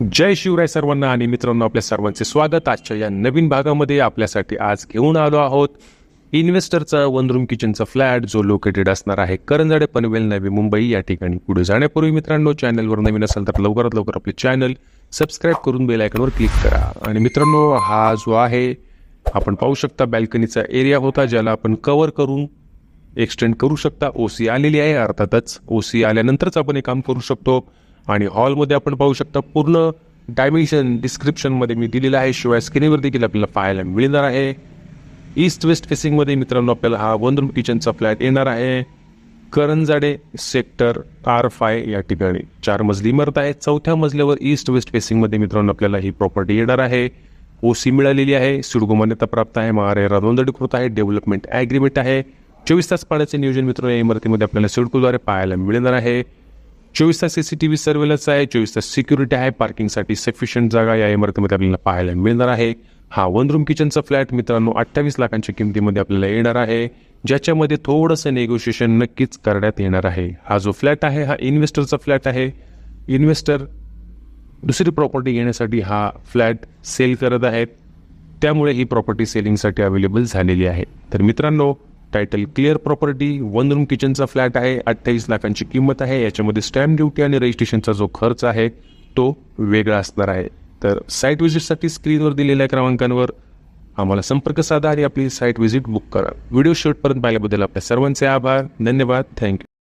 जय शिवराय सर्वांना आणि मित्रांनो आपल्या सर्वांचे स्वागत. आजच्या या नवीन भागामध्ये आपल्यासाठी आज घेऊन आलो आहोत. इन्व्हेस्टरचा वन रूम किचनचा फ्लॅट जो लोकेटेड असणार आहे करंजाडे पनवेल नवी मुंबई या ठिकाणी पुढे जाण्यापूर्वी मित्रांनो चॅनलवर नवीन असेल तर लवकरात लवकर आपले चॅनल सबस्क्राईब करून बेल आयकॉनवर क्लिक करा. आणि मित्रांनो हा जो आहे आपण पाहू शकता बॅल्कनीचा एरिया होता ज्याला आपण कव्हर करून एक्सटेंड करू शकता. ओसी आलेली आहे अर्थातच ओसी आल्यानंतरच आपण हे काम करू शकतो. आणि हॉलमध्ये आपण पाहू शकता पूर्ण डायमेन्शन डिस्क्रिप्शनमध्ये मी दिलेलं आहे. शिवाय स्क्रीनवर देखील आपल्याला पाहायला मिळणार आहे. ईस्ट वेस्ट फेसिंगमध्ये मित्रांनो आपल्याला हा वन रूम किचनचा फ्लॅट येणार आहे. करंजाडे सेक्टर आर फाय या ठिकाणी चार मजली इमारत आहे. चौथ्या मजल्यावर ईस्ट वेस्ट फेसिंगमध्ये मित्रांनो आपल्याला ही प्रॉपर्टी येणार आहे. ओसी मिळालेली आहे. सिडगो मान्यता प्राप्त आहे. महारेरा नोंदणीकृत आहे. डेव्हलपमेंट ॲग्रीमेंट आहे. चोवीस तास पाण्याचे नियोजन मित्रांनो या इमारतीमध्ये आपल्याला सिडकोद्वारे पाहायला मिळणार आहे. चोवीस तास सीसीटीव्ही सर्वेलन्स आहे चोवीस तास सिक्युरिटी आहे पार्किंगसाठी सफिशियंट जागा या इमारतीमध्ये आपल्याला पाहायला मिळणार आहे. हा वन रूम किचनचा फ्लॅट मित्रांनो अठ्ठावीस लाखांच्या किमतीमध्ये आपल्याला येणार आहे ज्याच्यामध्ये थोडंसं नेगोशिएशन नक्कीच करण्यात येणार आहे. हा जो फ्लॅट आहे हा इन्व्हेस्टरचा फ्लॅट आहे. इन्व्हेस्टर दुसरी प्रॉपर्टी घेण्यासाठी हा फ्लॅट सेल करत आहेत. त्यामुळे ही प्रॉपर्टी सेलिंगसाठी अवेलेबल झालेली आहे. तर मित्रांनो title clear property one room किचनचा flat आहे अठ्ठावीस लाखांची किंमत आहे. याच्यामध्ये स्टॅम्प ड्युटी आणि रजिस्ट्रेशनचा जो खर्च आहे तो वेगळा असणार आहे. तर साईट व्हिजिटसाठी स्क्रीनवर दिलेल्या क्रमांकांवर आम्हाला संपर्क साधा आणि आपली साईट व्हिजिट बुक करा. व्हिडिओ शूटपर्यंत पाहिल्याबद्दल आपल्या सर्वांचे आभार. धन्यवाद. थँक्यू